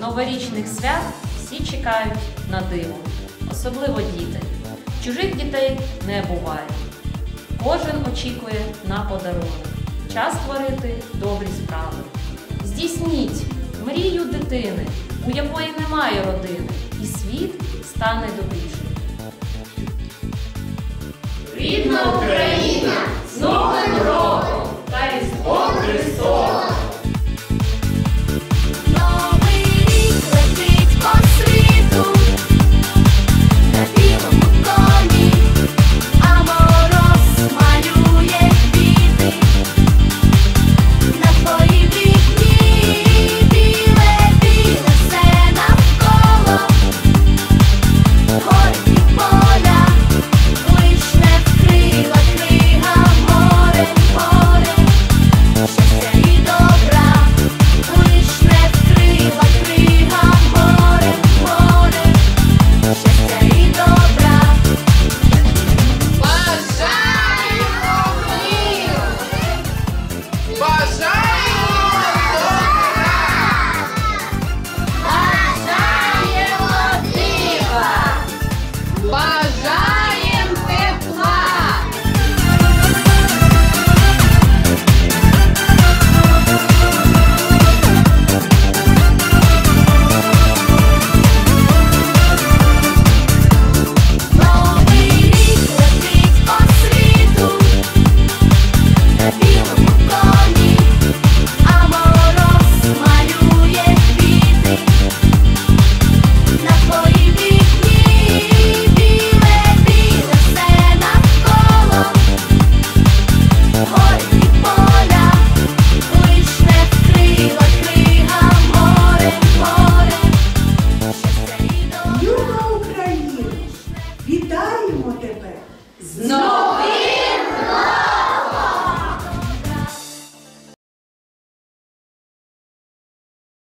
новорічних свят всі чекають на диво, особливо діти. Чужих дітей не буває. Кожен очікує на подарунок. Час творити добрі справи. Здійсніть мрію дитини, у якої немає родини, і світ стане добрішим. Рідна